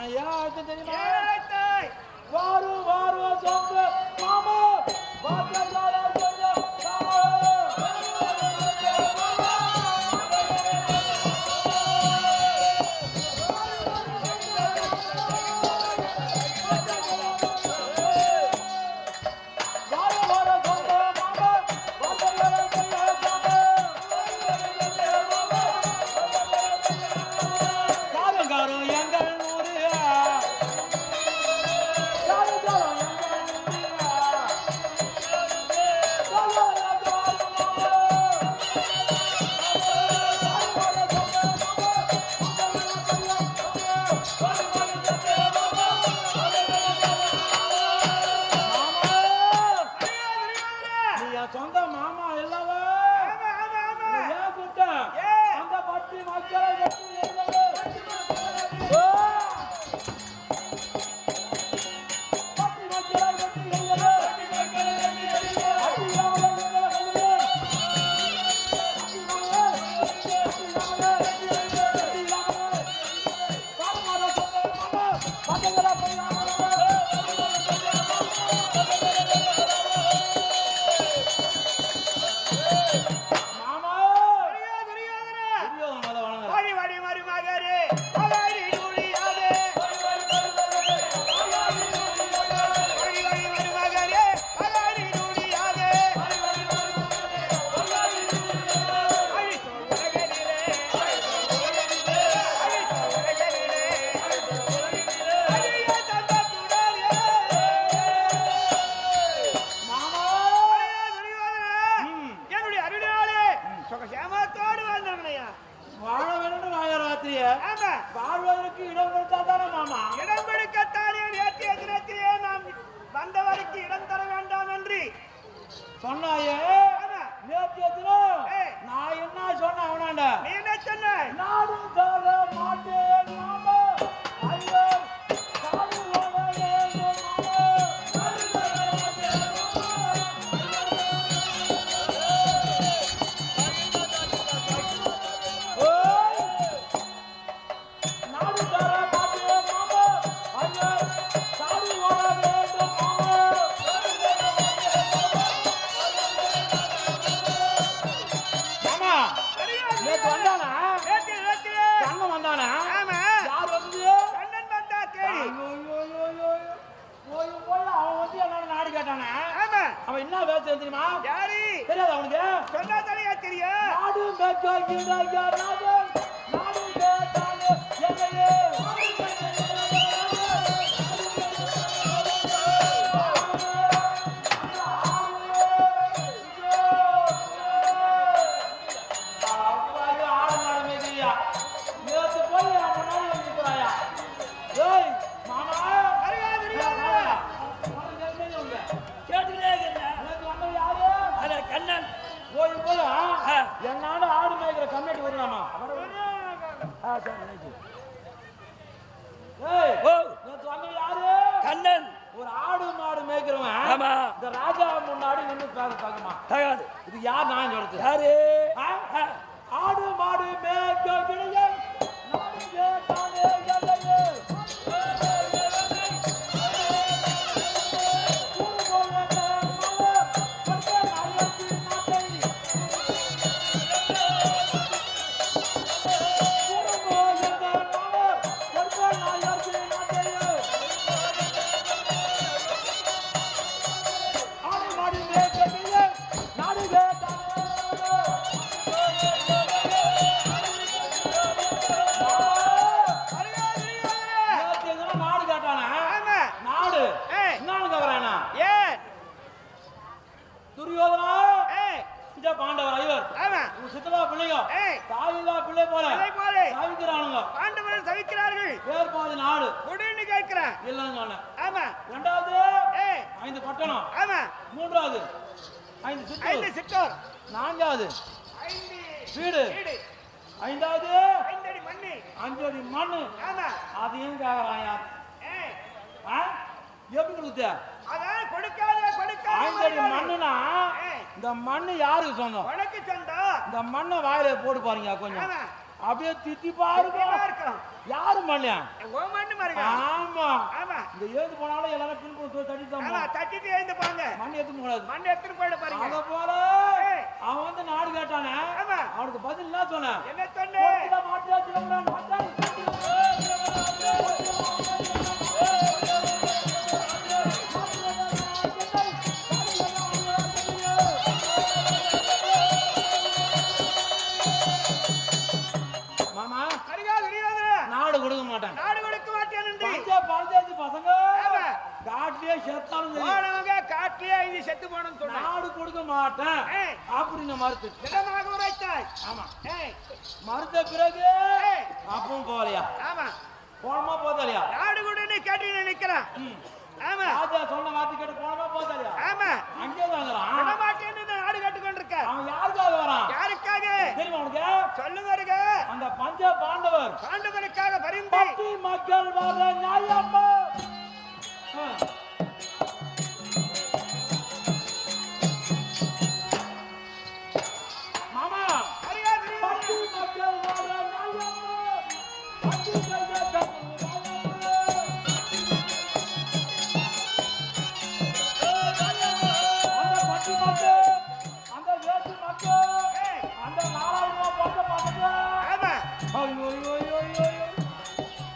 ஆனா ஏன் அழுத்த தெரியுமா வாரு வாரு சொந்த மாமா வாத்தியார் உயிரோடு வாழ்ந்தவனையா வாழ வேண்டும் வாழ ராத்திரிய. வாழ்வதற்கு இடம் கொடுத்தாதானே மாமா? இடம் கொடுக்கத்தானே நேற்றைய தினத்திலேயே நாம் வந்தவருக்கு இடம் தர வேண்டாம் என்று. சொன்னாயே? நேற்றைய தினம் நான் என்ன சொன்ன அவனாண்ட? நீ என்ன சொன்ன? நானும் தர மாட்டேன் மாமா. நாடு மேற்காக்கிய நாடு? ராஜா முன்னாடி நின்று பேச தகுமா இது யார் நான் சொல்றது? யாரு? ஆடு மாடு மேய்க்க பாண்டவர் ஐவர் உங்க சித்தப்பா பிள்ளைங்க தாயில்லா பிள்ளை போல சவிக்கிறானுங்க. பாண்டவர் சவிக்கிறார்கள். பேர் போது நாடு. கொடுன்னு கேட்கிறேன் இல்லைங்க ஆமா. ரெண்டாவது ஐந்து பட்டணம். ஆமா. மூன்றாவது ஐந்து சித்தூர். ஐந்து சித்தூர். நான்காவது ஐந்து வீடு. ஐந்தாவது ஐந்தடி மண்ணு. அஞ்சடி மண்ணு. ஆமா. அதையும் கேக்குறான் யார் எப்படி கொடுத்த? அதான் கொடுக்காத கொடுக்காத அடி மண்ணுனா? இந்த மண்ணு யாருக்கு சொந்தம்? உனக்கு சொந்தம் இந்த மண்ணை வாயில போட்டு பாருங்க கொஞ்சம். அப்படியே தித்திப்பா இருக்கும். யாரு மண்ணியா மண்ணு ஆமா. இந்த ஏது போனாலும் எல்லாரும் பின் போட்டு தட்டிட்டு தட்டிட்டு எழுந்து பாருங்க மண் எடுத்துன்னு போடாது மண் எடுத்துன்னு போயிட பாருங்க அத போல. அவன் வந்து நாடு கேட்டானே. அவனுக்கு பதில் என்ன சொன்ன என்ன சொன்ன? மாட்டு ஏய். அப்படின்னு மறுத்து திடமாக உரைத்தாய். ஆமா. ஏய். மறுத்த பிறகு. அப்பவும் போகலையா? ஆமா. போனமா போதலையா நாடு கொடுன்னு கேட்டு நினைக்கிறேன். ஆமா. ராஜா சொன்ன வார்த்தை கேட்டு போனமா போதலையா ஆமா. அங்கே வாங்குறான் விட மாட்டேன்னு இந்த நாடு அவன் யாருக்காக வரான்? யாருக்காக? தெரியுமா உனக்கு? சொல்லுங்க அந்த பஞ்ச பாண்டவர். பாண்டவருக்காக பரிந்து. மக்கள் வர நியாயமா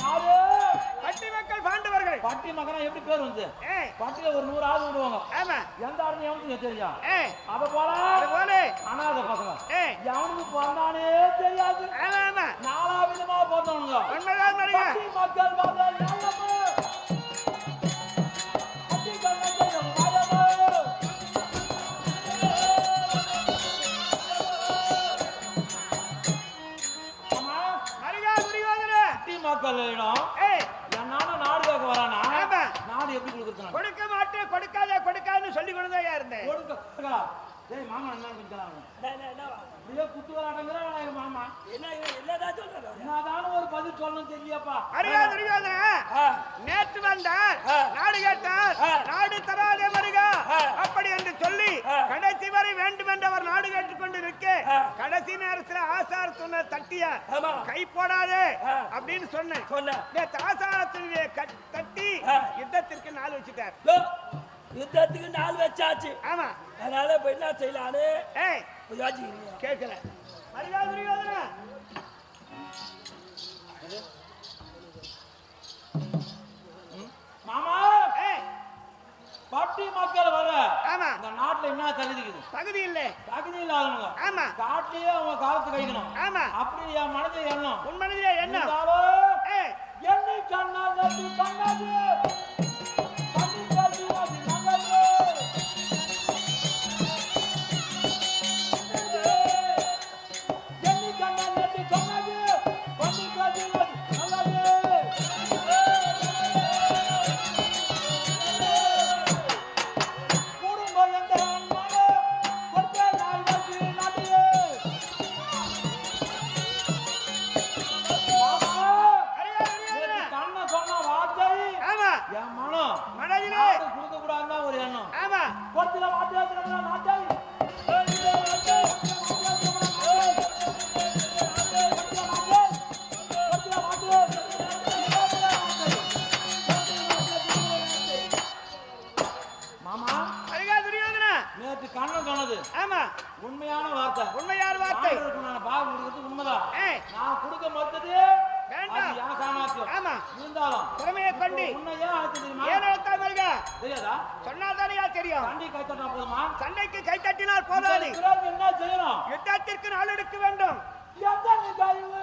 யாரு பட்டி மக்கள் பாண்டவர்கள். பட்டி மகனா எப்படி பேர் வந்து? பட்டியில ஒரு நூறு ஆள் விடுவாங்க. எந்த ஆளுன்னு எவனுக்கு தெரியும் ஏய் அத போல அனாதை பசங்க. எவனுக்கு பிறந்தானே தெரியாது. நாலா விதமா பட்டி மக்கள் வந்த அப்படியே மாமா என்ன என்னதான்? என்னதான ஒரு பதில் சொல்லணும் தெரியப்பா மருகா துரியோதன நேற்று வந்தார். நாடு கேட்டார். நாடு தராதே மருகா. அப்படி என்று சொல்லி. கடைசி வரை வேண்டும் என்று அவர் நாடு கேட்டுக்கொண்டு நிற்க. கடைசி நேரத்துல ஆசார சொன்ன தட்டிய ஆமா. கை போடாதே. அப்படின்னு சொன்னேன் சொன்னேன். நேத்து ஆசாரத்தினுடைய கட்- தட்டி. யுத்தத்திற்கு நாள் வச்சுட்டார் யுத்தத்துக்கு நாள் வச்சாச்சு ஆமா அதனால இப்ப என்ன செய்யலான்னு யோசிக்கிறீங்க கேட்கல. மரியாதை என் மனம் மனதிலே. கொடுக்க கூடாதுன்னு ஒரு எண்ணம். ஆமா. கொடத்துல மருகா துரியோதன நேற்று கண்ணன் சொன்னது ஆமா. உண்மையான வார்த்தை. உண்மையார் வார்த்தை. நான் பாகம் கொடுக்கறது உண்மைதான். நான் கொடுக்க மறுத்தது வேண்டாம். அது என் சாமர்த்தியம் ஆமா இருந்தாலும் திறமையை கொண்டு உன்னை ஏன் அழைச்சது தெரியுமா ஏன் அழைத்தா மருகா சொன்னாதானையா தெரியும்? சண்டை கைத்தட்டா போதுமா? சண்டைக்கு கை தட்டினால் போதாது. என்ன செய்யணும்? யுத்தத்திற்கு நாள் எடுக்க வேண்டும். எத்தனை கைவு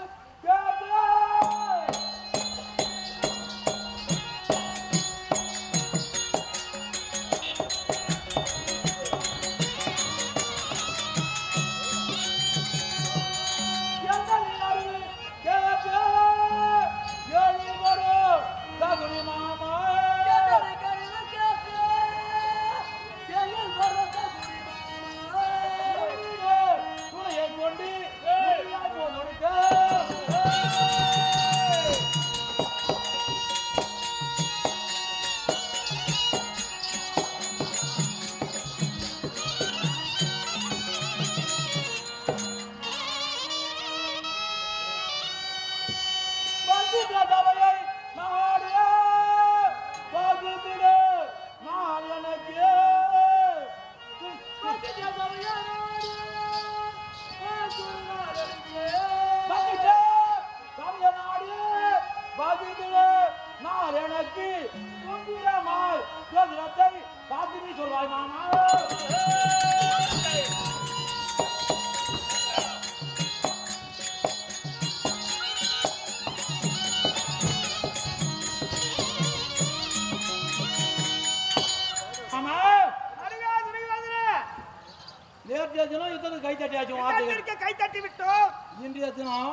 தினம் யுத்தத்துக்கு கை தட்டியாச்சு யுத்தத்திற்கு கை தட்டி விட்டோம் இன்றைய தினம்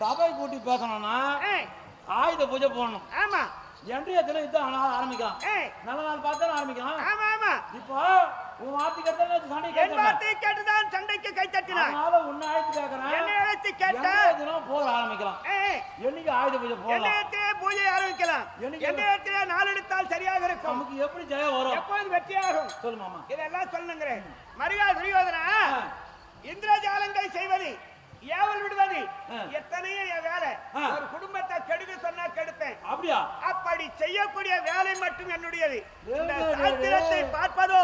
சபை கூட்டி பேசணும்னா ஆயுத பூஜை போடணும். ஆமா. இன்றைய தினம் யுத்தம் ஆரம்பிக்கலாம். நல்ல நாள் பார்த்தா ஆரம்பிக்கலாம். ஆமா ஆமா. இப்போ உன் வார்த்தைக்கு எடுத்தா நேத்து சண்டை கேட்டுதான் சண்டைக்கு கை தட்டினாய் அதனால உன்னை அழைத்து கேட்கறேன் என்னை அழைத்து கேட்ட? இன்றைய தினம் போர் ஆரம்பிக்கலாம். என்னைக்கு ஆயுத பூஜை போடலாம்? பூஜை ஆரம்பிக்கலாம் என்னைக்கு? என்னிடத்திலே நாள் எடுத்தால் சரியாக இருக்கும் நமக்கு எப்படி ஜெயம் வரும் எப்போது வெற்றியாகும் சொல்லு மாமா இதெல்லாம் சொல்லுங்கிறேன் மரியா துரியோதனா. இந்திரஜாலங்கள் செய்வது ஏவல் விடுவது. எத்தனையோ என் வேலை. ஒரு குடும்பத்தை கெடுக்க சொன்னா கெடுப்பேன் அப்படியா அப்படி செய்யக்கூடிய வேலை மட்டும் என்னுடையது இந்த சாஸ்திரத்தை. பார்ப்பதோ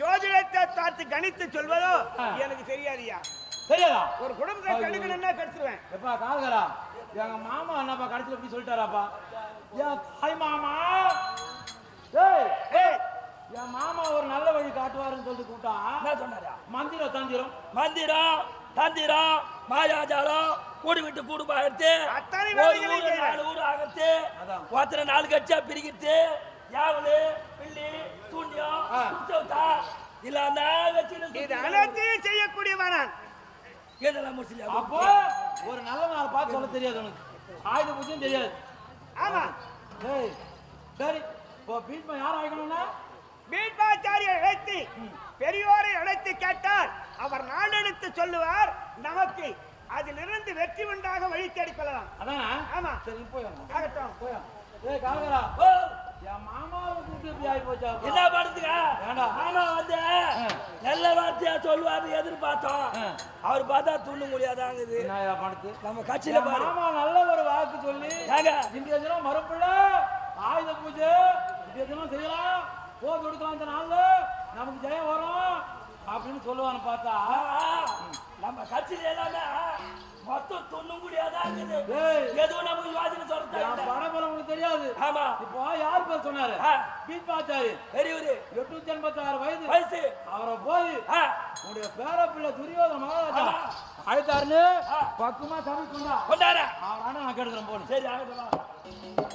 ஜோதிடத்தை பார்த்து கணித்து சொல்வதோ. எனக்கு தெரியாதுயா தெரியாதா ஒரு குடும்பத்தை. கெடுக்கணும்னா கெடுத்துருவேன்? எப்பா கால்கரா எங்க மாமா என்னப்பா கடைசியில் இப்படி சொல்லிட்டாராப்பா? என் தாய் மாமா. ஏய் ஏய், என் மாமா ஒரு நல்ல வழி காட்டுவாருன்னு சொல்லிட்டு கூட்டா என்ன சொன்னாரா? மந்திரம் தந்திரம். மந்திரம் தந்திரம் மாயாஜாலம் கூடு விட்டு கூடுபா எடுத்து அத்தனை ஒரு ஊரு. நாலு ஊர் ஆகிறது. ஒருத்தரை நாலு கட்சியா பிரிக்கிறது யாவலு பில்லி. குச்சவுத்தா இல்லன்னா வச்சு இது அனைத்தையும் செய்யக்கூடியவன் இதெல்லாம் முடிச்சு அப்போ ஒரு நல்ல நாள் பார்த்து சொல்ல தெரியாது உனக்கு. ஆயுத பூஜையும் தெரியாது. ஆமா. ஏய் சரி இப்போ பீட்மா யார் ஆகணும்னா பீட்பாச்சாரியை அழைத்து பெரியோரை அழைத்து கேட்டால் அவர் நாடெடுத்து சொல்லுவார் நமக்கு அதிலிருந்து வெற்றி உண்டாக வழி தேடிக் கொள்ளலாம். அதானா? ஆமா. சரி போய் ஆகட்டும். போய் ஏய் கால்கரா என்ன வேண்டாம். மாமா வந்து. நல்ல வார்த்தையா சொல்லுவாரு எதிர்பார்த்தோம். அவர் பார்த்தா துண்ணு முடியாதாங்குது நம்ம கட்சியில மாமா நல்ல ஒரு வாக்கு சொல்லி இன்றைய தினம் ஆயுத பூஜை இன்றைய தினம் செய்யலாம். கொடுக்கலாம் இந்த நாள்ல. நமக்கு ஜெயம் வரும். அப்படின்னு சொல்லுவான்னு பார்த்தா நம்ம கட்சியில எல்லாமே மொத்தம் துண்ணு முடியாதாங்குது ஏய். எதுவும் நமக்கு யோசனை சொல்றது படபலம் உனக்கு தெரியாது. ஆமா. இப்போ யார் பேர் சொன்னாரு? ஆ. பீட்பாச்சாரி பெரியவரு. எட்நூத்தி எண்பத்தி ஆறு வயது. வயசு. அவரை போய் ஆ, உன்னுடைய பேர பிள்ளை துரியோதன மகாராஜா. அழைத்தாருன்னு. பக்குமா சமைக்குண்டா கொண்டார? அவரான நான் கேட்கிறேன் போன. சரி ஆகட்டும்.